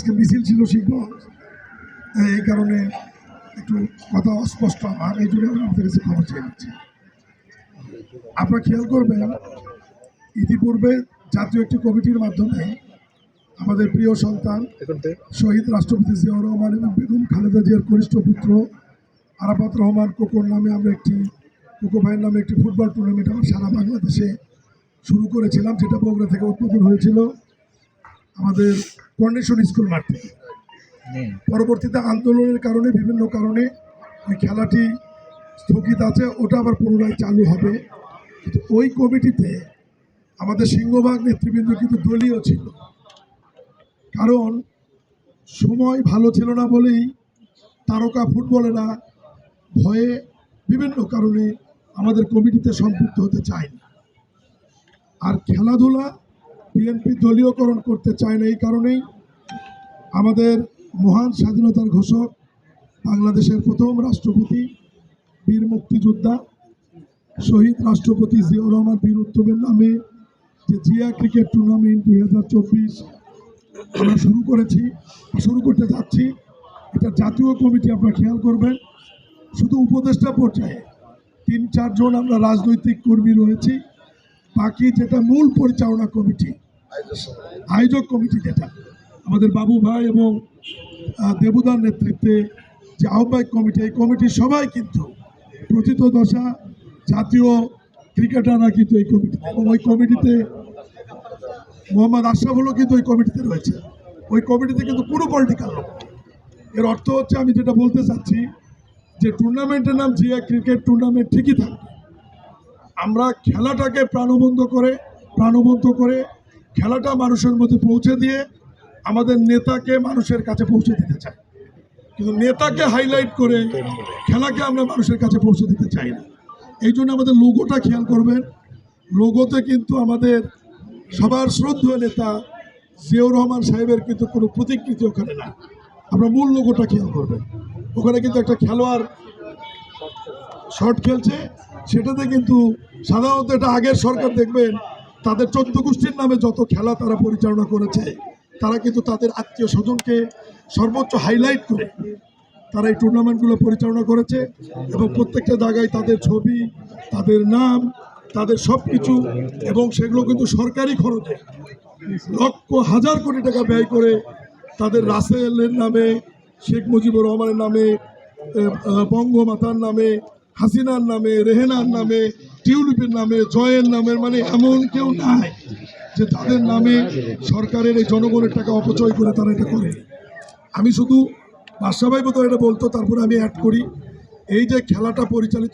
আজকে মিছিল ছিল শিখগঞ্জ এই কারণে একটু কথা অস্পষ্ট আমার এই জন্য আমি আপনাদের কাছে খবর চেয়ে নিচ্ছি। আপনারা খেয়াল করবেন ইতিপূর্বে জাতীয় একটি কমিটির মাধ্যমে আমাদের প্রিয় সন্তান শহীদ রাষ্ট্রপতি জিয়াউর রহমান এবং বেগম খালেদা জিয়ার কনিষ্ঠ পুত্র আরাফাত রহমান কোকোর নামে আমরা একটি কোকো ভাইয়ের নামে একটি ফুটবল টুর্নামেন্ট আমরা সারা বাংলাদেশে শুরু করেছিলাম যেটা বগুড়া থেকে উদ্বোধন হয়েছিল। আমাদের কন্ডিশন স্কুল মাঠ থেকে। পরবর্তীতে আন্দোলনের কারণে বিভিন্ন কারণে ওই খেলাটি স্থগিত আছে ওটা আবার পুনরায় চালু হবে। কিন্তু ওই কমিটিতে আমাদের সিংহভাগ নেতৃবৃন্দ কিন্তু দলীয় ছিল। কারণ সময় ভালো ছিল না বলেই তারকা ফুটবলেরা ভয়ে বিভিন্ন কারণে আমাদের কমিটিতে সম্পৃক্ত হতে চায়নি। আর খেলাধুলা বিএনপি দলীয়করণ করতে চায় না এই কারণেই আমাদের মহান স্বাধীনতার ঘোষক, বাংলাদেশের প্রথম রাষ্ট্রপতি, বীর মুক্তিযোদ্ধা, শহীদ রাষ্ট্রপতি জিয়াউর রহমান বীর উত্তমের নামে যে জিয়া ক্রিকেট টুর্নামেন্ট দুই হাজার চব্বিশ আমরা শুরু করেছি, শুরু করতে যাচ্ছি, এটা জাতীয় কমিটি আপনারা খেয়াল করবেন, শুধু উপদেষ্টা পর্যায়ে তিন চারজন আমরা রাজনৈতিক কর্মী রয়েছি। বাকি যেটা মূল পরিচালনা কমিটি, আয়োজক কমিটি যেটা, আমাদের বাবু ভাই এবং দেবুদার নেতৃত্বে যে আহ্বায়ক কমিটি, এই কমিটির সবাই কিন্তু প্রথিত দশা জাতীয় ক্রিকেটাররা কিন্তু এই কমিটি এবং ওই কমিটিতে মোহাম্মদ আশরাফুলও কিন্তু ওই কমিটিতে রয়েছে। ওই কমিটিতে কিন্তু পুরো পলিটিক্যাল এর অর্থ হচ্ছে, আমি যেটা বলতে চাচ্ছি যে টুর্নামেন্টের নাম জিয়া ক্রিকেট টুর্নামেন্ট ঠিকই থাকবে। আমরা খেলাটাকে প্রাণবন্ত করে প্রাণবন্ত করে খেলাটা মানুষের মধ্যে পৌঁছে দিয়ে আমাদের নেতাকে মানুষের কাছে পৌঁছে দিতে চাই। কিন্তু নেতাকে হাইলাইট করে খেলাকে আমরা মানুষের কাছে পৌঁছে দিতে চাই না। এই জন্য আমাদের লোগোটা খেয়াল করবেন। লোগোতে কিন্তু আমাদের সবার শ্রদ্ধেয় নেতা জিয়াউর রহমান সাহেবের কিন্তু কোনো প্রতিকৃতি ওখানে না আমরা মূল লোগোটা খেয়াল করবেন। ওখানে কিন্তু একটা খেলোয়াড় শর্ট খেলছে। সেটাতে কিন্তু সাধারণত এটা আগের সরকার দেখবেন, তাদের চোদ্দ গোষ্ঠীর নামে যত খেলা তারা পরিচালনা করেছে, তারা কিন্তু তাদের আত্মীয় স্বজনকে সর্বোচ্চ হাইলাইট করে তারা এই টুর্নামেন্টগুলো পরিচালনা করেছে এবং প্রত্যেকটা জায়গায় তাদের ছবি, তাদের নাম, তাদের সব কিছু এবং সেগুলো কিন্তু সরকারি খরচে লক্ষ হাজার কোটি টাকা ব্যয় করে তাদের রাসেলের নামে, শেখ মুজিবুর রহমানের নামে বঙ্গমাতার নামে হাসিনার নামে, রেহেনার নামে, টিউলিপের নামে, জয়ের নামের মানে এমন কেউ নাই যে তাদের নামে সরকারের এই জনগণের টাকা অপচয় করে তারা এটা করে। আমি শুধু বাদশাহ ভাই বোধহয় এটা বলতো, তারপরে আমি অ্যাড করি। এই যে খেলাটা পরিচালিত